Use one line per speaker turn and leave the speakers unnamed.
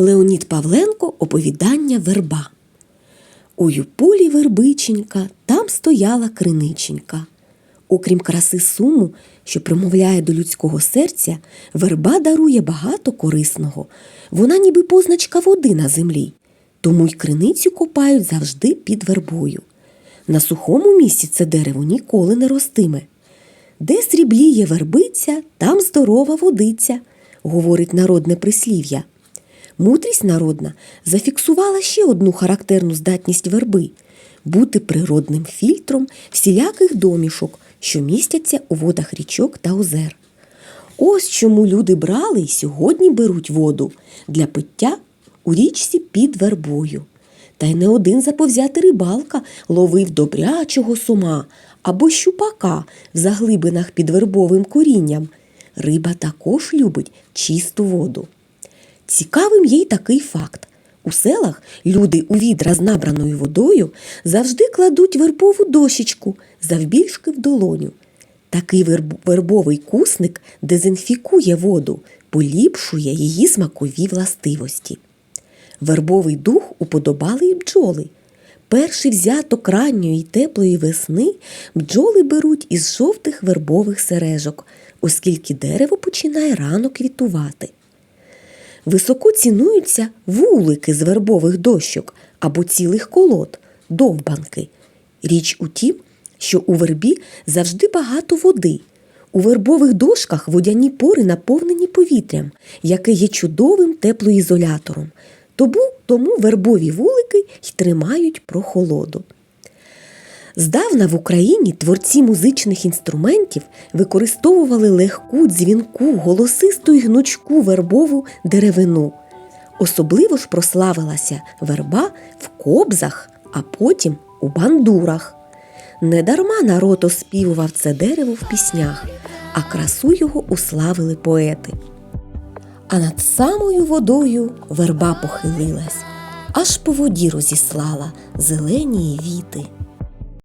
Леонід Павленко Оповідання верба. У юполі вербиченька там стояла криниченька. Окрім краси суму, що промовляє до людського серця, верба дарує багато корисного. Вона ніби позначка води на землі, тому й криницю копають завжди під вербою. На сухому місці це дерево ніколи не ростиме. Де срібліє вербиця, там здорова водиця, говорить народне прислів'я. Мудрість народна зафіксувала ще одну характерну здатність верби бути природним фільтром всіляких домішок, що містяться у водах річок та озер. Ось чому люди брали й сьогодні беруть воду для пиття у річці під вербою. Та й не один заповзятий рибалка ловив добрячого сума або щупака в заглибинах під вербовим корінням. Риба також любить чисту воду. Цікавим є й такий факт. У селах люди у відра з набраною водою завжди кладуть вербову дощечку завбільшки в долоню. Такий верб- вербовий кусник дезінфікує воду, поліпшує її смакові властивості. Вербовий дух уподобали й бджоли. Перший взяток ранньої теплої весни бджоли беруть із жовтих вербових сережок, оскільки дерево починає рано квітувати. Високо цінуються вулики з вербових дощок або цілих колод, довбанки. Річ у тім, що у вербі завжди багато води. У вербових дошках водяні пори наповнені повітрям, яке є чудовим теплоізолятором. Тому, тому вербові вулики й тримають прохолоду. Здавна в Україні творці музичних інструментів використовували легку, дзвінку, голосисту й гнучку вербову деревину. Особливо ж прославилася верба в кобзах, а потім у бандурах. Недарма народ оспівував це дерево в піснях, а красу його уславили поети. А над самою водою верба похилилась, аж по воді розіслала зелені віти.